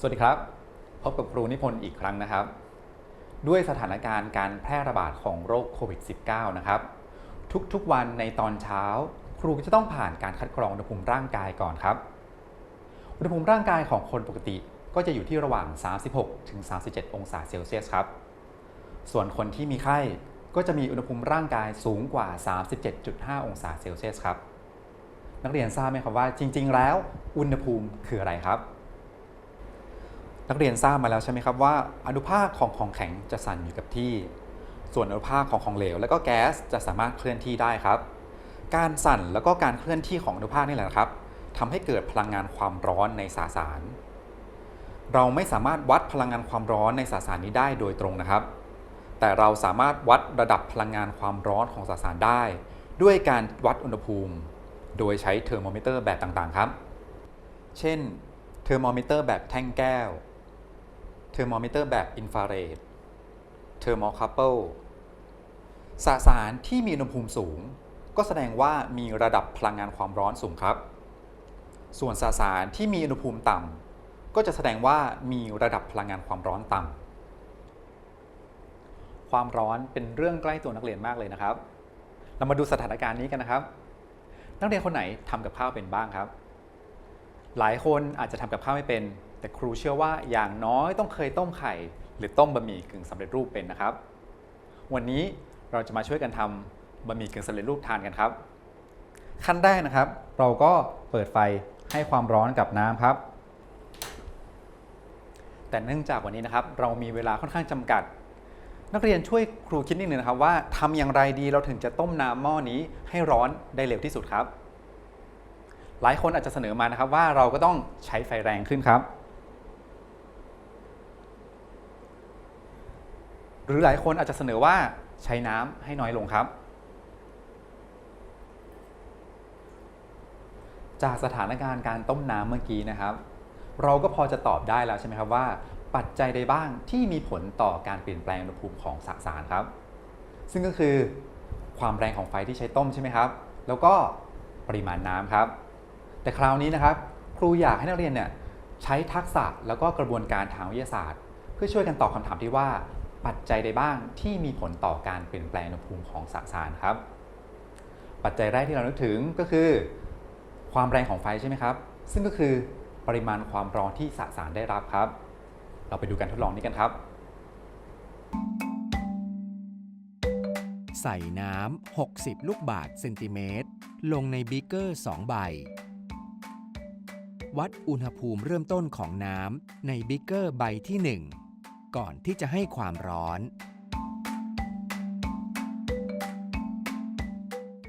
สวัสดีครับ พบกับครูนิพนธ์อีกครั้งนะครับ ด้วยสถานการณ์การแพร่ระบาดของโรคโควิด -19 นะครับ ทุกๆวันในตอนเช้า ครูก็จะต้องผ่านการคัดกรองอุณหภูมิร่างกายก่อนครับ อุณหภูมิร่างกายของคนปกติก็จะอยู่ที่ระหว่าง 36 ถึง 37 องศาเซลเซียสครับ ส่วนคนที่มีไข้ก็จะมีอุณหภูมิร่างกายสูงกว่า 37.5 องศาเซลเซียสครับ นักเรียนทราบไหมครับว่าจริง ๆ แล้วอุณหภูมิคืออะไรครับ นักเรียนทราบมาแล้วใช่ไหมครับว่าอนุภาคของของแข็งจะสั่นอยู่กับที่ ส่วนอนุภาคของของเหลว และก็แก๊สจะสามารถเคลื่อนที่ได้ครับ การสั่นแล้วก็การเคลื่อนที่ของอนุภาคนี่แหละครับทำให้เกิดพลังงานความร้อนในสสาร เราไม่สามารถวัดพลังงานความร้อนในสสารนี้ได้โดยตรงนะครับ แต่เราสามารถวัดระดับพลังงานความร้อนของสสารได้ ด้วยการวัดอุณหภูมิ โดยใช้เทอร์โมมิเตอร์แบบต่างๆครับ เช่น เทอร์โมมิเตอร์แบบแท่งแก้ว เทอร์โมมิเตอร์แบบอินฟราเรดเทอร์โมคาเปิลสสารที่มีอุณหภูมิสูง ก็แสดงว่ามีระดับพลังงานความร้อนสูงครับ ส่วนสสารที่มีอุณหภูมิต่ำก็จะแสดงว่ามีระดับพลังงานความร้อนต่ำความร้อนเป็นเรื่องใกล้ตัวนักเรียนมากเลยนะครับ เรามาดูสถานการณ์นี้กันนะครับ นักเรียนคนไหนทำกับข้าวเป็นบ้างครับ หลายคนอาจจะทำกับข้าวไม่เป็น แต่ครูเชื่อว่าอย่างน้อยต้องเคยต้มไข่ หรือต้มบะหมี่กึ่งสำเร็จรูปเป็นนะครับ วันนี้เราจะมาช่วยกันทำบะหมี่กึ่งสำเร็จรูปทานกันครับ ขั้นแรกนะครับ เราก็เปิดไฟให้ความร้อนกับน้ำครับ แต่เนื่องจากวันนี้นะครับ เรามีเวลาค่อนข้างจำกัด นักเรียนช่วยครูคิดนิดนึงนะครับว่าทำอย่างไรดีเราถึงจะต้มน้ำหม้อนี้ให้ร้อนได้เร็วที่สุดครับ หลายคนอาจจะเสนอมานะครับว่าเราก็ต้องใช้ไฟแรงขึ้นครับ หรือหลายคนอาจจะเสนอว่าใช้น้ำให้น้อยลงครับ จากสถานการณ์การต้มน้ำเมื่อกี้นะครับ เราก็พอจะตอบได้แล้วใช่ไหมครับว่า ปัจจัยใดบ้างที่มีผลต่อการเปลี่ยนแปลงอุณหภูมิของสสารครับ ซึ่งก็คือความแรงของไฟที่ใช้ต้มใช่ไหมครับ แล้วก็ปริมาณน้ำครับ แต่คราวนี้นะครับ ครูอยากให้นักเรียนเนี่ยใช้ทักษะแล้วก็กระบวนการทางวิทยาศาสตร์ เพื่อช่วยกันตอบคำถามที่ว่า ปัจจัยใดบ้างที่มีผลต่อการเปลี่ยนแปลงอุณหภูมิของสสารครับ ปัจจัยแรกที่เรานึกถึงก็คือ ความแรงของไฟใช่ไหมครับ ซึ่งก็คือปริมาณความร้อนที่สสารได้รับครับ เราไปดูการทดลองนี้กันครับ ใส่น้ำ 60 ลูกบาศก์เซนติเมตรลงในบีเกอร์ 2 ใบ วัดอุณหภูมิเริ่มต้นของน้ำในบีเกอร์ใบที่ 1 ก่อนที่จะให้ความร้อน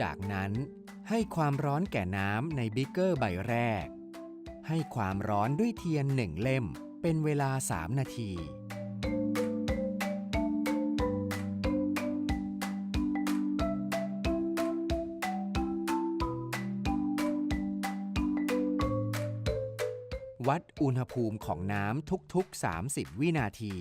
จากนั้นให้ความร้อนแก่น้ำในบีเกอร์ใบแรก ให้ความร้อนด้วยเทียนหนึ่งเล่มเป็นเวลา 3 นาที วัดอุณหภูมิของน้ำทุกๆ 30 วินาที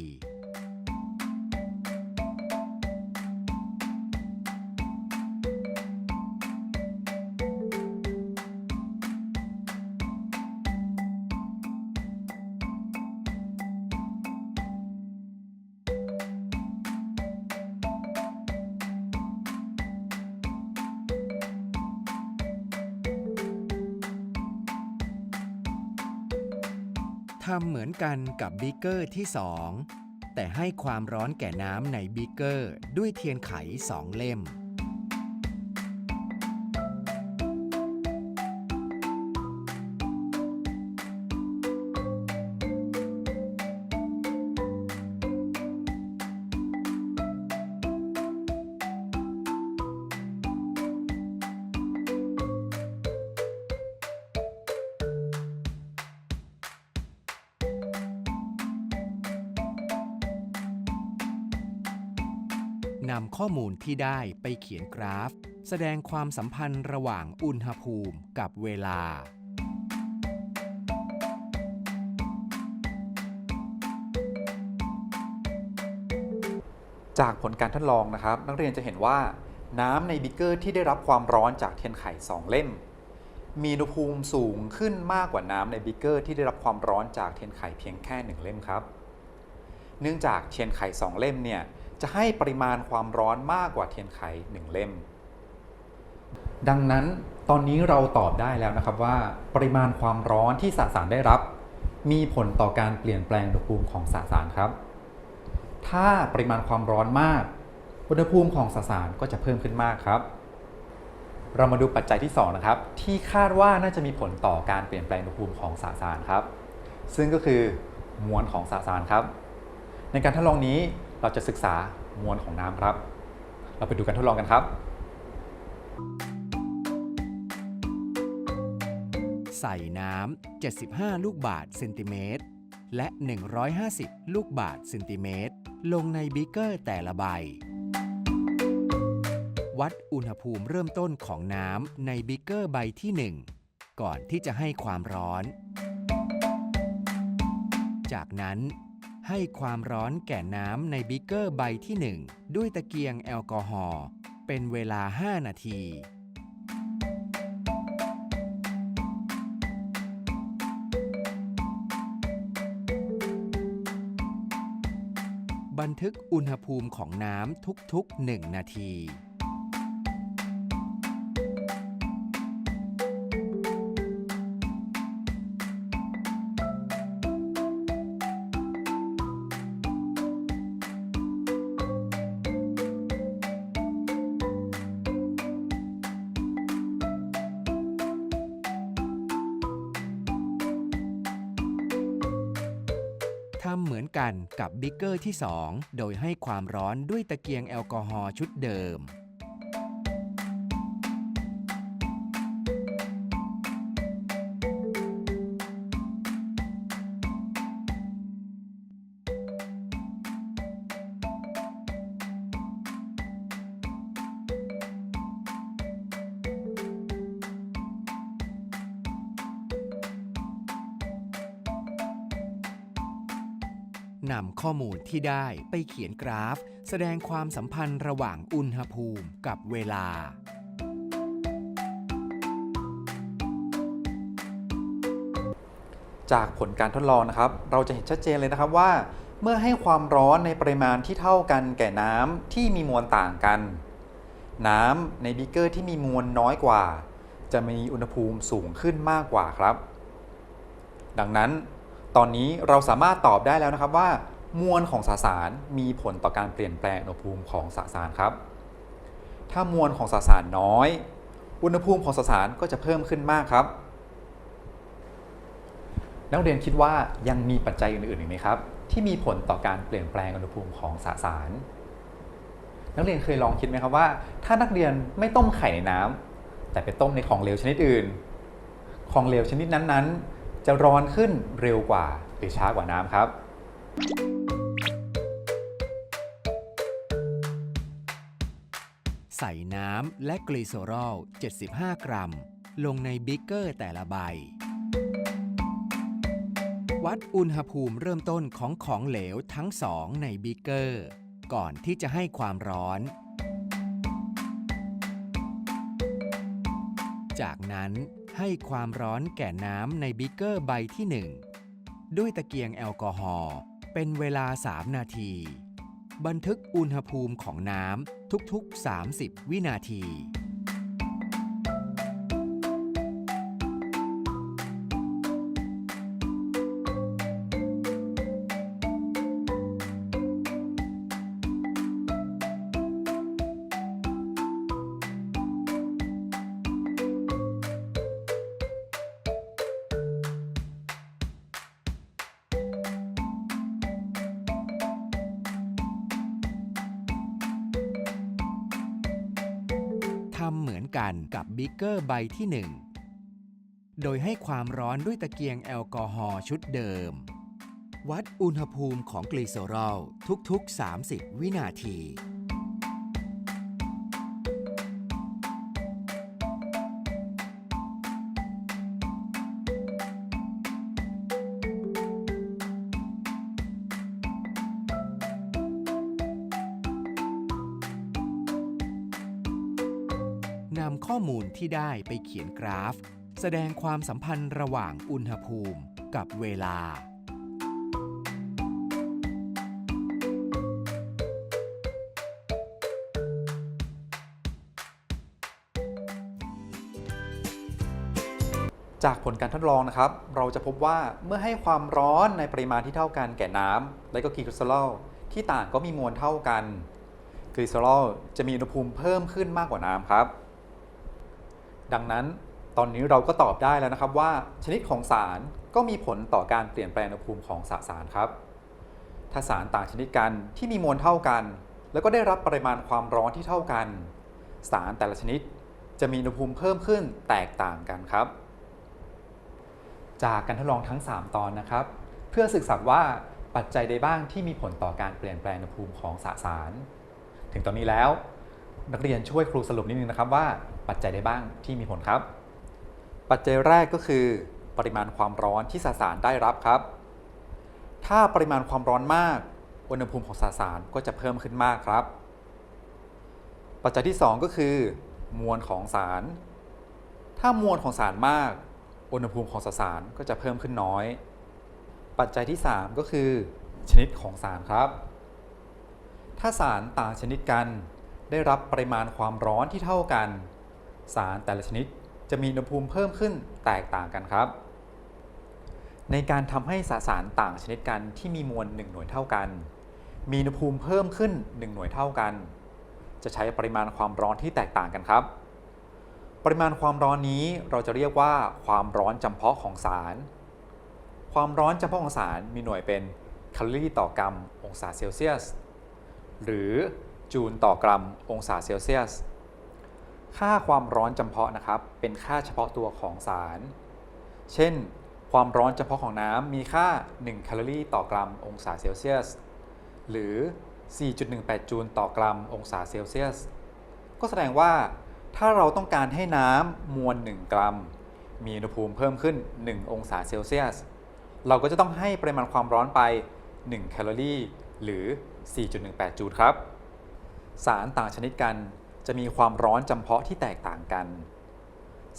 ทำเหมือนกันกับบีเกอร์ที่ 2 แต่ให้ความร้อนแก่น้ำในบีเกอร์ด้วยเทียนไขสองเล่ม นำข้อมูลที่ได้ไปเขียนกราฟ แสดงความสัมพันธ์ระหว่างอุณหภูมิกับเวลา จากผลการทดลองนะครับ นักเรียนจะเห็นว่าน้ำในบิกเกอร์ที่ได้รับความร้อนจากเทียนไข2เล่ม มีอุณหภูมิสูงขึ้นมากกว่าน้ำในบิกเกอร์ที่ได้รับความร้อนจากเทียนไขเพียงแค่หนึ่งเล่มครับ เนื่องจากเทียนไขสองเล่มเนี่ย จะให้ปริมาณความร้อนมากกว่าเทียนไขหนึ่งเล่ม ดังนั้นตอนนี้เราตอบได้แล้วนะครับว่า ปริมาณความร้อนที่สสารได้รับ มีผลต่อการเปลี่ยนแปลงอุณหภูมิของสสารครับ ถ้าปริมาณความร้อนมาก อุณหภูมิของสสารก็จะเพิ่มขึ้นมากครับ เรามาดูปัจจัยที่ 2 นะครับ ที่คาดว่าน่าจะมีผลต่อการเปลี่ยนแปลงอุณหภูมิของสสารครับ ซึ่งก็คือมวลของสสารครับ ในการทดลองนี้ เราจะศึกษามวลของน้ำครับ เราไปดูการทดลองกันครับ ใส่น้ำ 75 ลูกบาศก์เซนติเมตร และ 150 ลูกบาศก์เซนติเมตร ลงในบิกเกอร์แต่ละใบ วัดอุณหภูมิเริ่มต้นของน้ำในบิกเกอร์ใบที่ 1 ก่อนที่จะให้ความร้อน จากนั้น ให้ความร้อนแก่น้ำในบิกเกอร์ใบที่ 1 ด้วยตะเกียงแอลกอฮอล์เป็นเวลา 5 นาที บันทึกอุณหภูมิของน้ำทุกๆ 1 นาทีำเหมือนกันกับบิกเกอร์ที่ 2 โดยให้ความร้อนด้วยตะเกียงแอลกอฮอล์ชุดเดิม นำข้อมูลที่ได้ไปเขียนกราฟ แสดงความสัมพันธ์ระหว่างอุณหภูมิกับเวลา จากผลการทดลองนะครับ เราจะเห็นชัดเจนเลยนะครับว่า เมื่อให้ความร้อนในปริมาณที่เท่ากันแก่น้ำที่มีมวลต่างกัน น้ำในบิกเกอร์ที่มีมวลน้อยกว่า จะมีอุณหภูมิสูงขึ้นมากกว่าครับ ดังนั้น ตอนนี้เราสามารถตอบได้แล้วนะครับว่ามวลของสสารมีผลต่อการเปลี่ยนแปลงอุณหภูมิของสสารครับ ถ้ามวลของสสารน้อย อุณหภูมิของสสารก็จะเพิ่มขึ้นมากครับ นักเรียนคิดว่ายังมีปัจจัยอื่นๆอีกไหมครับ ที่มีผลต่อการเปลี่ยนแปลงอุณหภูมิของสสาร นักเรียนเคยลองคิดไหมครับว่า ถ้านักเรียนไม่ต้มไข่ในน้ำแต่ไปต้มในของเหลวชนิดอื่น ของเหลวชนิดนั้นๆ จะร้อนขึ้นเร็วกว่าหรือช้ากว่าน้ำครับ ใส่น้ำและกลีโซรอล 75 กรัม ลงในบิกเกอร์แต่ละใบ วัดอุณหภูมิเริ่มต้นของของเหลวทั้งสองในบิกเกอร์ ก่อนที่จะให้ความร้อนจากนั้น ให้ความร้อนแก่น้ำในบิกเกอร์ใบที่ 1 ด้วยตะเกียงแอลกอฮอล์เป็นเวลา 3 นาที บันทึกอุณหภูมิของน้ำทุกๆ 30 วินาที ทำเหมือนกันกับบิกเกอร์ใบที่ 1 โดยให้ความร้อนด้วยตะเกียงแอลกอฮอล์ชุดเดิม วัดอุณหภูมิของกลีเซอรอลทุกๆ 30 วินาที นำข้อมูลที่ได้ไปเขียนกราฟ แสดงความสัมพันธ์ระหว่างอุณหภูมิกับเวลา จากผลการทดลองนะครับ เราจะพบว่าเมื่อให้ความร้อนในปริมาณที่เท่ากันแก่น้ำและก็กลีเซอรลที่ต่างก็มีมวลเท่ากันกลีเซอรอลจะมีอุณหภูมิเพิ่มขึ้นมากกว่าน้ำครับ ดังนั้นตอนนี้เราก็ตอบได้แล้วนะครับว่า ชนิดของสารก็มีผลต่อการเปลี่ยนแปลงอุณหภูมิของสสารครับ ถ้าสารต่างชนิดกันที่มีมวลเท่ากัน แล้วก็ได้รับปริมาณความร้อนที่เท่ากัน สารแต่ละชนิดจะมีอุณหภูมิเพิ่มขึ้นแตกต่างกันครับ จากการทดลองทั้ง 3 ตอนนะครับ เพื่อศึกษาว่าปัจจัยใดบ้างที่มีผลต่อการเปลี่ยนแปลงอุณหภูมิของสสาร ถึงตอนนี้แล้ว นักเรียนช่วยครูสรุปนิดนึงนะครับว่าปัจจัยใดบ้างที่มีผลครับ ปัจจัยแรกก็คือปริมาณความร้อนที่สสารได้รับครับ ถ้าปริมาณความร้อนมาก อุณหภูมิของสสารก็จะเพิ่มขึ้นมากครับ ปัจจัยที่ 2 ก็คือ มวลของสาร ถ้ามวลของสารมาก อุณหภูมิของสสารก็จะเพิ่มขึ้นน้อย ปัจจัยที่ 3 ก็คือ ชนิดของสารครับ ถ้าสารต่างชนิดกัน ได้รับปริมาณความร้อนที่เท่ากัน สารแต่ละชนิดจะมีอุณหภูมิเพิ่มขึ้นแตกต่างกันครับ ในการทำให้สสารต่างชนิดกันที่มีมวล 1 หน่วยเท่ากัน มีอุณหภูมิเพิ่มขึ้น 1 หน่วยเท่ากัน จะใช้ปริมาณความร้อนที่แตกต่างกันครับ ปริมาณความร้อนนี้เราจะเรียกว่าความร้อนจำเพาะของสาร ความร้อนจำเพาะของสารมีหน่วยเป็นแคลอรี่ต่อกรัมองศาเซลเซียส หรือ จูลต่อกรัมองศาเซลเซียส ค่าความร้อนจำเพาะนะครับ เป็นค่าเฉพาะตัวของสาร เช่น ความร้อนจำเพาะของน้ำมีค่า 1 แคลอรี่ต่อกรัมองศาเซลเซียส หรือ 4.18 จูลต่อกรัมองศาเซลเซียส ก็แสดงว่าถ้าเราต้องการให้น้ำมวล 1 กรัม มีอุณหภูมิเพิ่มขึ้น 1 องศาเซลเซียส เราก็จะต้องให้ปริมาณความร้อนไป 1 แคลอรี่ หรือ 4.18 จูลครับ สารต่างชนิดกันจะมีความร้อนจำเพาะที่แตกต่างกัน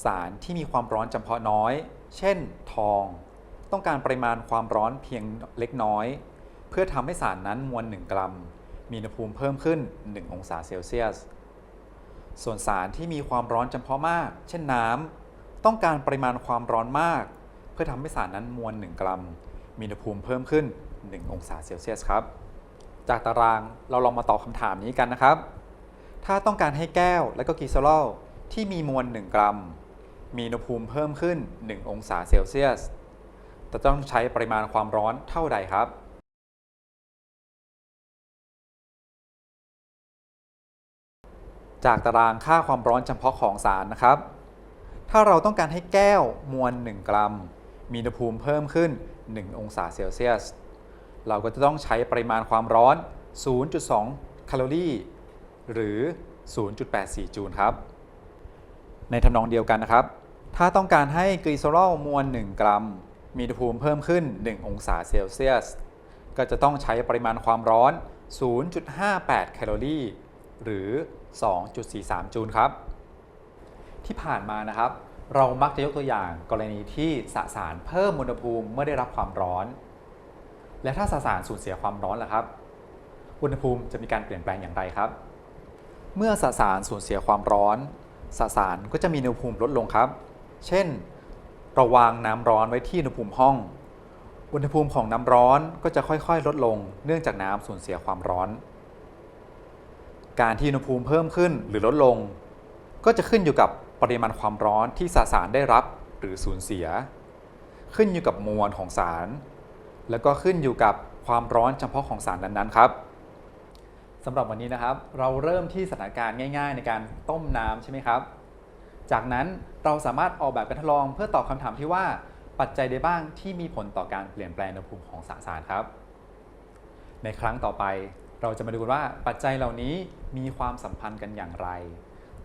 สารที่มีความร้อนจำเพาะน้อย เช่น ทอง ต้องการปริมาณความร้อนเพียงเล็กน้อย เพื่อทำให้สารนั้นมวล 1 กรัม มีอุณหภูมิเพิ่มขึ้น 1 องศาเซลเซียส ส่วนสารที่มีความร้อนจำเพาะมาก เช่นน้ำ ต้องการปริมาณความร้อนมาก เพื่อทำให้สารนั้นมวล 1 กรัม มีอุณหภูมิเพิ่มขึ้น 1 องศาเซลเซียสครับ จากตารางเราลองมาตอบคำถามนี้กันนะครับ ถ้าต้องการให้แก้วและก็กีเซอรอลที่มีมวล 1 กรัม มีอุณหภูมิเพิ่มขึ้น 1 องศาเซลเซียสจะต้องใช้ปริมาณความร้อนเท่าใดครับ จากตารางค่าความร้อนจำเพาะของสารนะครับ ถ้าเราต้องการให้แก้วมวล 1 กรัม มีอุณหภูมิเพิ่มขึ้น 1 องศาเซลเซียส เราก็จะต้องใช้ปริมาณความร้อน 0.2แคลอรี่หรือ 0.84 จูลครับ ในทำนองเดียวกันนะครับ ถ้าต้องการให้กลีเซอรอลมวล 1 กรัม มีอุณหภูมิเพิ่มขึ้น 1 องศาเซลเซียส ก็จะต้องใช้ปริมาณความร้อน 0.58 แคลอรี่หรือ 2.43 จูลครับ ที่ผ่านมานะครับ เรามักจะยกตัวอย่างกรณีที่สสารเพิ่มอุณหภูมิเมื่อได้รับความร้อน และถ้าสสารสูญเสียความร้อนล่ะครับ อุณหภูมิจะมีการเปลี่ยนแปลงอย่างไรครับ เมื่อสสารสูญเสียความร้อนสสารก็จะมีอุณหภูมิลดลงครับ เช่นเราวางน้ำร้อนไว้ที่อุณหภูมิห้อง อุณหภูมิของน้ำร้อนก็จะค่อยๆ ลดลง เนื่องจากน้ำสูญเสียความร้อน การที่อุณหภูมิเพิ่มขึ้นหรือลดลง ก็จะขึ้นอยู่กับปริมาณความร้อนที่สสารได้รับหรือสูญเสีย ขึ้นอยู่กับมวลของสาร แล้วก็ขึ้นอยู่กับความร้อนเฉพาะของสารนั้นๆครับสำหรับวันนี้นะครับ เราเริ่มที่สถานการณ์ง่าย ๆ ในการต้มน้ำใช่ไหมครับ จากนั้นเราสามารถออกแบบการทดลองเพื่อตอบคำถามที่ว่าปัจจัยใดบ้างที่มีผลต่อการเปลี่ยนแปลงอุณหภูมิของสสารครับ ในครั้งต่อไปเราจะมาดูกันว่าปัจจัยเหล่านี้มีความสัมพันธ์กันอย่างไร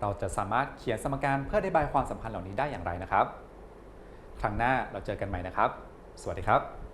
เราจะสามารถเขียนสมการเพื่ออธิบายความสัมพันธ์เหล่านี้ได้อย่างไรนะครับ ครั้งหน้าเราเจอกันใหม่นะครับ สวัสดีครับ